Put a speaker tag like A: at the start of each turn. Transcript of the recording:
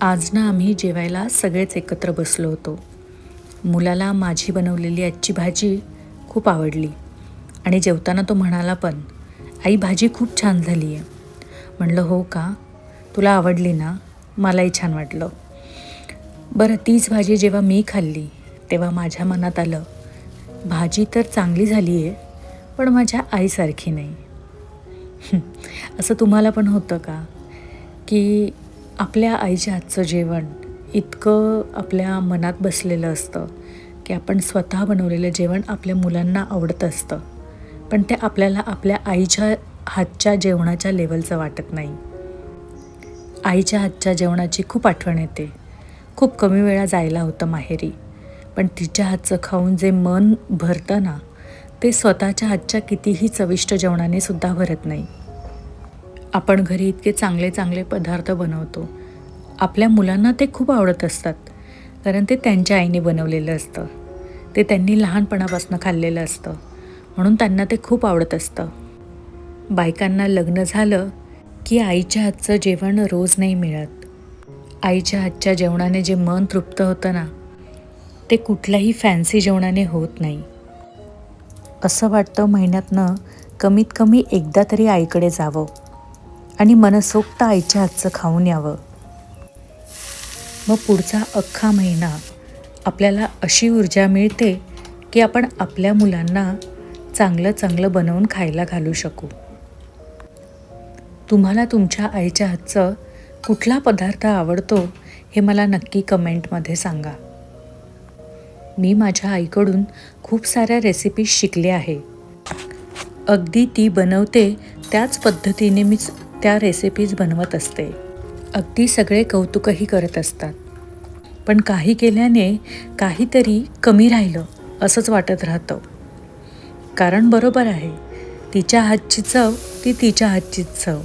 A: आज ना आम्ही जेवायला सगळेच एकत्र बसलो होतो. मुलाला माझी बनवलेली आजची भाजी खूप आवडली. आणि जेवताना तो म्हणाला पण आई भाजी खूप छान झाली आहे. म्हणलं हो का? तुला आवडली ना? मलाही छान वाटलं. बरं तीच भाजी जेव्हा मी खाल्ली तेव्हा माझ्या मनात आलं भाजी तर चांगली झाली आहे पण माझ्या आईसारखी नाही. असं तुम्हाला पण होतं का? की आपल्या आईच्या हातचं जेवण इतकं आपल्या मनात बसलेलं असतं की आपण स्वतः बनवलेलं जेवण आपल्या मुलांना आवडत असतं. पण ते आपल्याला आपल्या आईच्या हातच्या जेवणाच्या लेवलचं वाटत नाही. आईच्या हातच्या जेवणाची खूप आठवण येते. खूप कमी वेळा जायला होतं माहेरी पण तिच्या हातचं खाऊन जे मन भरतं ना ते स्वतःच्या हातच्या कितीही चविष्ट जेवणाने सुद्धा भरत नाही. आपण घरी इतके चांगले चांगले पदार्थ बनवतो. आपल्या मुलांना ते खूप आवडत असतात. कारण ते त्यांच्या आईने बनवलेलं असतं. ते त्यांनी लहानपणापासून खाल्लेलं असतं. म्हणून त्यांना ते खूप आवडत असतं. बायकांना लग्न झालं की आईच्या हातचं जेवण रोज नाही मिळत. आईच्या हातच्या जेवणाने जे मन तृप्त होतं ना ते कुठल्याही फॅन्सी जेवणाने होत नाही. असं वाटतं महिन्यातनं कमीत कमी एकदा तरी आईकडे जावं. आणि मनसोक्त आईच्या हातचं खाऊन यावं. मग पुढचा अख्खा महिना आपल्याला अशी ऊर्जा मिळते की आपण आपल्या मुलांना चांगलं चांगलं बनवून खायला घालू शकू. तुम्हाला तुमच्या आईच्या हातचं कुठला पदार्थ आवडतो हे मला नक्की कमेंटमध्ये सांगा. मी माझ्या आईकडून खूप साऱ्या रेसिपीज शिकले आहे. अगदी ती बनवते त्याच पद्धतीने मी त्या रेसिपीज बनवत असते. अगदी सगळे कौतुकही करत असतात. पण काही केल्याने काहीतरी कमी राहिलं असंच वाटत राहतं. कारण बरोबर आहे तिच्या हातची चव ती तिच्या हातचीच चव.